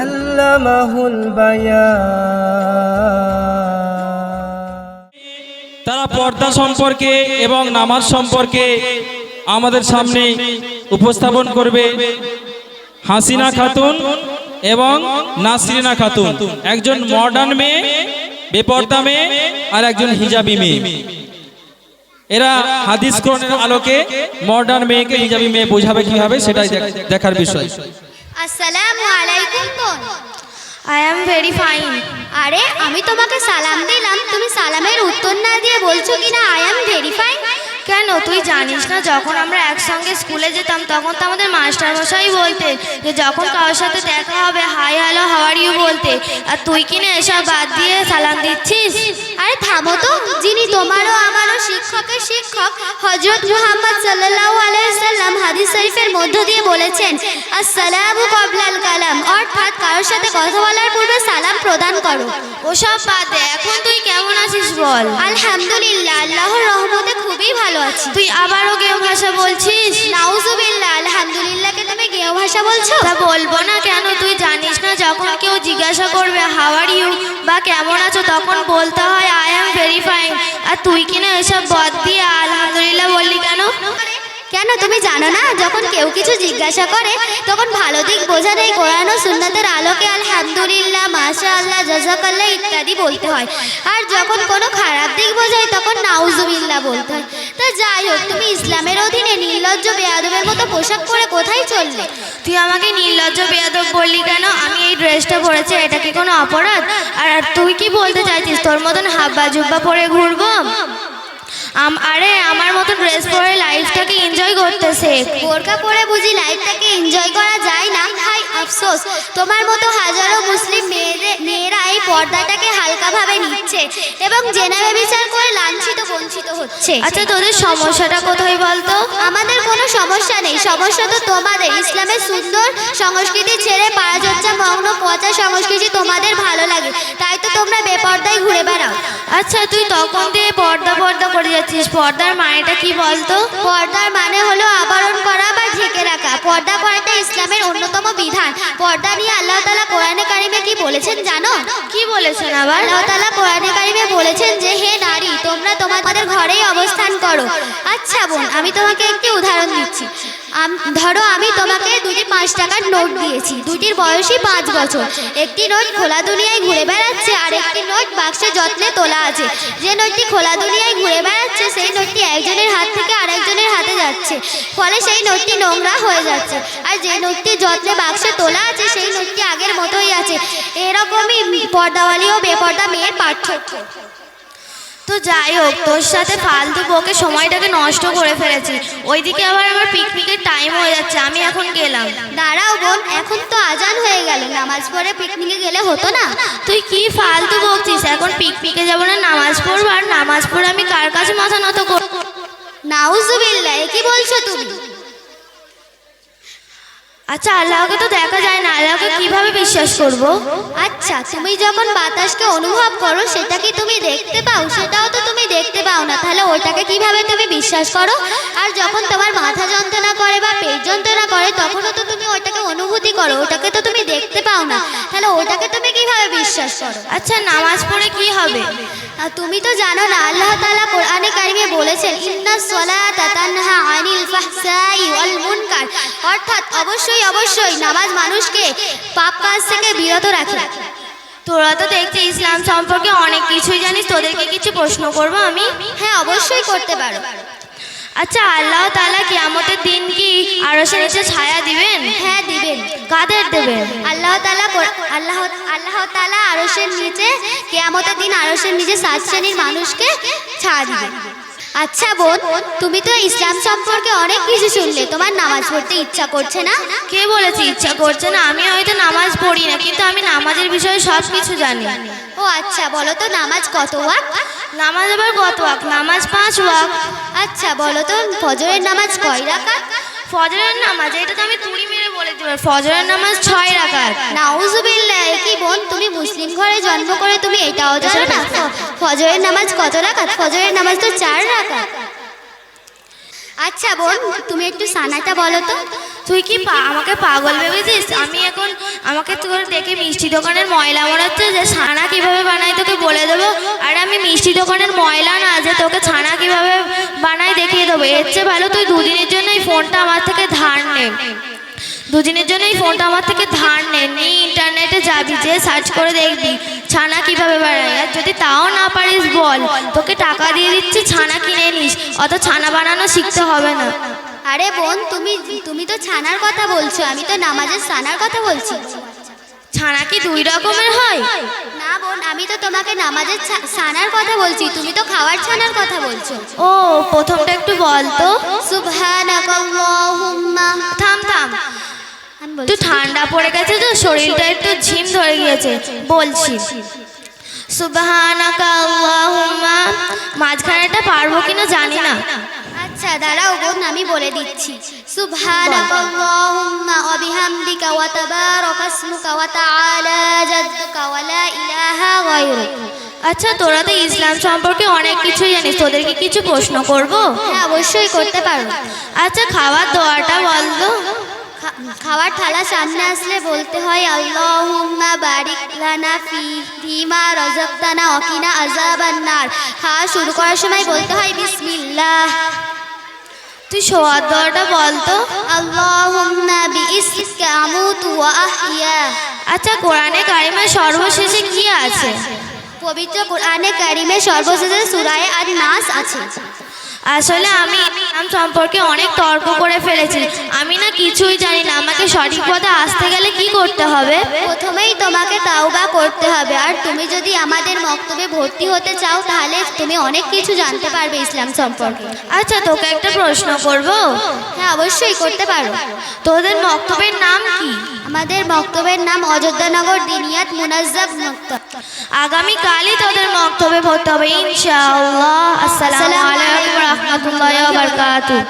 আল্লামাহুল তারা পর্দা সম্পর্কে এবং নামাজ সম্পর্কে আমাদের সামনে উপস্থাপন করবে হাসিনা খাতুন এবং নাসরিনা খাতুন। একজন মডার্ন মেয়ে বেপর্দা মেয়ে আর একজন হিজাবি মেয়ে। এরা হাদিস কোরআনের আলোকে মডার্ন মেয়েকে হিজাবি মেয়ে বোঝাবে কীভাবে, সেটাই দেখার বিষয়। আসসালামু আলাইকুম বোন। আই অ্যাম ভেরি ফাইন আরে, আমি তোমাকে সালাম দিলাম, তুমি সালামের উত্তর না দিয়ে বলছো কি না আই এম ভেরিফাই কেন? তুই জানিস না, যখন আমরা একসঙ্গে স্কুলে যেতাম, তখন তো আমাদের মাস্টার মশাই বলতেন যে, যখন কারোর সাথে দেখা হবে হাই হ্যালো হাওয়ার ইউ বলতে। আর তুই কিনা এসব বাদ দিয়ে সালাম দিচ্ছিস? আরে, থামো তো শিক্ষকের শিক্ষক হজরত মুহাম্মদ সাল্লাল্লাহু আলাইহি সাল্লাম হাদিস শরীফের মধ্য দিয়ে বলেছেন আসসালামু ক্বাবলাল কালাম অর্থাৎ কারোর সাথে কথা বলার পূর্বে সালাম প্রদান করো। ওসব বাদ দে এখন তুই কেমন আছিস বল? আলহামদুলিল্লাহ আল্লাহর রহমতে খুবই ভালো আছি। তুই আবারও কেউ ভাষা বলছিস? নাউজুবিল্লাহ আলহামদুলিল্লাহকে তুমি গেও ভাষা বলছো? তা বলব না কেন তুই জানিস না যখন কেউ জিজ্ঞাসা করবে হাওয়ার ইউ কেমন আছো? তখন বলতে হয় আই অ্যাম ভেরি ফাইন আর তুই কিনা এসব বদ দিয়ে, আলহামদুলিল্লাহ বললি কেন? কেন তুমি জানো না? যখন কেউ কিছু জিজ্ঞাসা করে, তখন ভালো দিক বোঝার এই কোরআন ও সুন্নাতের আলোকে আলহামদুলিল্লাহ মাশা আল্লাহ জাজাকাল্লাহ ইত্যাদি বলতে হয়। আর যখন কোনো খারাপ দিক বোঝায়, তখন নাউজুবিল্লাহ বলতে হয়। তা যাই হোক, তুমি ইসলামের অধীনে নির্লজ্জ বেয়াদবের মতো পোশাক পরে কোথায় চললে? তুই আমাকে নির্লজ্জ বেয়াদব বললি কেন? আমি এই ড্রেসটা পরেছি এটা কি কোনো অপরাধ? আর তুই কি বলতে চাইছিস? তোর মতন হাব্বা জুব্বা পরে ঘুরবো? আরে, আমার মতো ড্রেস পরে লাইফটাকে এনজয় করতেছে। বোরকা পরে বুঝি লাইফটাকে এনজয় করা যায় না? হাই, আফসোস। তোমার মতো হাজারো মুসলিম মেয়েদের পর্দাটাকে হালকাভাবে নিচ্ছে এবং জেনাবে বিচার করে লাঞ্ছিত বঞ্চিত হচ্ছে। আচ্ছা তোদের সমস্যাটা কোথায় বলতো? আমাদের কোনো সমস্যা নেই। সমস্যা তো তোমাদের। ইসলামের সুন্দর সংস্কৃতি ছেড়ে পারাচর্চা মগ্ন পচা সংস্কৃতি তোমাদের ভালো লাগে। তাই তো তোমরা বেপর্দায় ঘুরে বেড়াও। আচ্ছা তুই তখন দিয়ে পর্দা পর্দা করে যাচ্ছিস। পর্দার মানেটা কি বলতো? পর্দার মানে হলো আবরণ বিধান। পর্দা নিয়ে আল্লাহ তালা কোরআনে কারিমে কি বলেছেন জানো? কি বলেছেন আবার? আল্লাহ তালা কোরআনে কারিমে বলেছেন যে হে নারী তোমরা তোমাদের ঘরেই অবস্থান করো। আচ্ছা বোন আমি তোমাকে একটি উদাহরণ দিচ্ছি। ধরো আমি তোমাকে দুটি পাঁচ টাকার নোট দিয়েছি। দুটির বয়সই পাঁচ বছর। একটি নোট খোলা দুনিয়ায় ঘুরে বেড়াচ্ছে আর একটি নোট বাক্সে যত্নে তোলা আছে। যে নোটটি খোলা দুনিয়ায় ঘুরে বেড়াচ্ছে সেই নোটটি একজনের হাত থেকে আরেকজনের হাতে যাচ্ছে। ফলে সেই নোটটি নোংরা হয়ে যাচ্ছে। আর যে নোটটি যত্নে বাক্সে তোলা আছে সেই নোটটি আগের মতোই আছে। এরকমই পর্দাওয়ালি ও বেপর্দা মেয়ের পার্থক্য। তো যাই হোক তোর সাথে ফালতু বকে সময়টাকে নষ্ট করে ফেলেছি। ওইদিকে আবার আমার পিকনিকের টাইম হয়ে যাচ্ছে আমি এখন গেলাম। দাঁড়াও বোন এখন তো আজান হয়ে গেল। নামাজ পড়ে পিকনিকে গেলে হতো না? তুই কি ফালতু বকছিস? এখন পিকনিকে যাব না নামাজ পড়ব আর নামাজ পড়ে আমি কার কাছে মাথা নত করব? নাউজুবিল্লাহ কি বলছো তুমি? আচ্ছা আল্লাহকে তো দেখা যায় না। আল্লাহকে কীভাবে বিশ্বাস করব? আচ্ছা তুমি যখন বাতাসকে অনুভব করো সেটা কি তুমি দেখতে পাও? সেটাও তো তুমি দেখতে পাও না। তাহলে ওটাকে কীভাবে তুমি বিশ্বাস করো? আর যখন তোমার মাথা যন্ত্রণা করে বা পেট যন্ত্রণা করে তখনও তো তুমি ওটাকে অনুভূতি করো। ওটাকে তো তুমি দেখতে পাও না। তাহলে ওটাকে তুমি কীভাবে বিশ্বাস করো? আচ্ছা নামাজ পড়ে কি হবে? আর তুমি তো জানো না আল্লাহ তাআলা কোরআনে কারিমে বলেছেন ইন্না সলাতা তানহা আনিল ফাহশাই ওয়াল মুনকার। অর্থাৎ অবশ্যই অবশ্যই নামাজ মানুষকে পাপ কাজ থেকে বিরত রাখে। তোরা তো দেখছি ইসলাম সম্পর্কে অনেক কিছুই জানিস, তোদেরকে কিছু প্রশ্ন করব আমি? হ্যাঁ অবশ্যই করতে পারো। আচ্ছা আল্লাহ তাআলা কিয়ামতের দিন কি আরশের নিচে ছায়া দিবেন? হ্যাঁ দিবেন। কাদের দেবেন। আল্লাহ কোর- আল্লাহ আল্লাহ তাআলা আরশের নিচে, কিয়ামতের দিন আরশের নিচে সাত শ্রেণির মানুষকে ছাড় দিবেন। আচ্ছা বোন তুমি তো ইসলাম সম্পর্কে অনেক কিছু শুনলে। তোমার নামাজ পড়তে ইচ্ছা করছে না? কে বলেছে ইচ্ছা করছে না? আমি হয়তো নামাজ পড়ি না কিন্তু আমি নামাজের বিষয়ে সব কিছু জানি। ও আচ্ছা বলো তো নামাজ কত ওয়াক? নামাজ আবার কত ওয়াক? নামাজ পাঁচ ওয়াক। আচ্ছা বলো তো ফজরের নামাজ কয় রাকাত? ফজরের নামাজ, এটা তো আমি তুড়ি মেরে বলে দিতে ফজরের নামাজ ছয় রাকাত। নাউজুবিল্লাহ কি বোন, তুমি মুসলিম ঘরে জন্ম করে তুমি এটাও জানো না? ফজরের নামাজ কত রাকাত? ফজরের নামাজ তো চার রাকাত। আচ্ছা বোন, তুমি একটু সানাটা বলো তো। তুই কি আমাকে পাগল ভেবেছিস? আমি এখন আমাকে তোর দেখে মিষ্টি দোকানের ময়লা মনে হচ্ছে যে ছানা কীভাবে বানাই তোকে বলে দেবো। আর আমি মিষ্টি দোকানের ময়লা না, যে তোকে ছানা কীভাবে বানাই দেখিয়ে দেবো। এর চেয়ে ভালো তুই দুদিনের জন্য এই ফোনটা আমার থেকে ধার নে। দুদিনের জন্য এই ফোনটা আমার থেকে ধার নে। ইন্টারনেটে যাবি, যে সার্চ করে দেখবি ছানা কীভাবে বানাই আর যদি তাও না পারিস বল, তোকে টাকা দিয়ে দিচ্ছি ছানা অত ছানা বানানো শিখতে হবে না। আরে বোন তুমি তুমি তো ছানার কথা বলছো আমি তো নামাজের ছানার কথা বলছি। ছানা কি দুই রকমের হয়? না বোন আমি তো তোমাকে নামাজের ছানার কথা বলছি তুমি তো খাওয়ার ছানার কথা বলছো। ও প্রথমটা একটু বল তো। সুবহানাকাল্লাহুম্মা। থাম থাম। একটু ঠান্ডা পড়ে গেছে তো শরীরটা একটু ঝিম ধরে গিয়েছে। বলছি। সুবহানাকা মাঝখানেটা পারব কিনা জানি না। আচ্ছা দাঁড়াও বোন আমি বলে দিচ্ছি। সুবহানাকাল্লাহুম্মা ওয়া বিহামদিকা ওয়া তাবারাকা ইসমুকা ওয়া তাআলা জাদ্দুকা ওয়া লা ইলাহা গায়রুক। আচ্ছা তোরা তো ইসলাম সম্পর্কে অনেক কিছু জানিস তোদেরকে কিছু প্রশ্ন করব? হ্যাঁ অবশ্যই করতে পারো আচ্ছা খাবার দোয়াটা বল তো। খাওয়ার থালা সামনে আসলে বলতে হয়, আল্লাহুম্মা বারিক লানা ফি ফিমা রাযাকতানা ওয়া কিনা আযাবান নার। খাওয়া শুরু করার সময় বলতে হয়, বিসমিল্লাহ। তুই শোয়ার দোয়াটা বল তো। আল্লাহুম্মা বিইসমিকা আমুতু ওয়া আহইয়া। আচ্ছা কোরআনে কারিমার সর্বশেষে কি আছে? পবিত্র কোরআনে কারিমে সর্বশেষে সূরায়ে আন নাস আছে। আসলে আমি ইসলাম সম্পর্কে অনেক তর্ক করে ফেলেছি। আমি না কিছুই জানি না। আমাকে সঠিক পথে আসতে গেলে কি করতে হবে? প্রথমেই তোমাকে তাওবা করতে হবে। আর তুমি যদি আমাদের মক্তবে ভর্তি হতে চাও তাহলে তুমি অনেক কিছু জানতে পারবে ইসলাম সম্পর্কে। আচ্ছা তোকে একটা প্রশ্ন করব? হ্যাঁ অবশ্যই করতে পারো। তোদের মক্তবের নাম কি? আমাদের মক্তবের নাম অযোধ্যানগর দিনিয়াত মুনাজ্জাব মক্তব। আগামী কালই তোদের মক্তবে ভর্তি হবে ইনশাআল্লাহ। আসসালামু আলাইকুম ওয়া রাহমাতুল্লাহি ওয়া বারকাতুহ।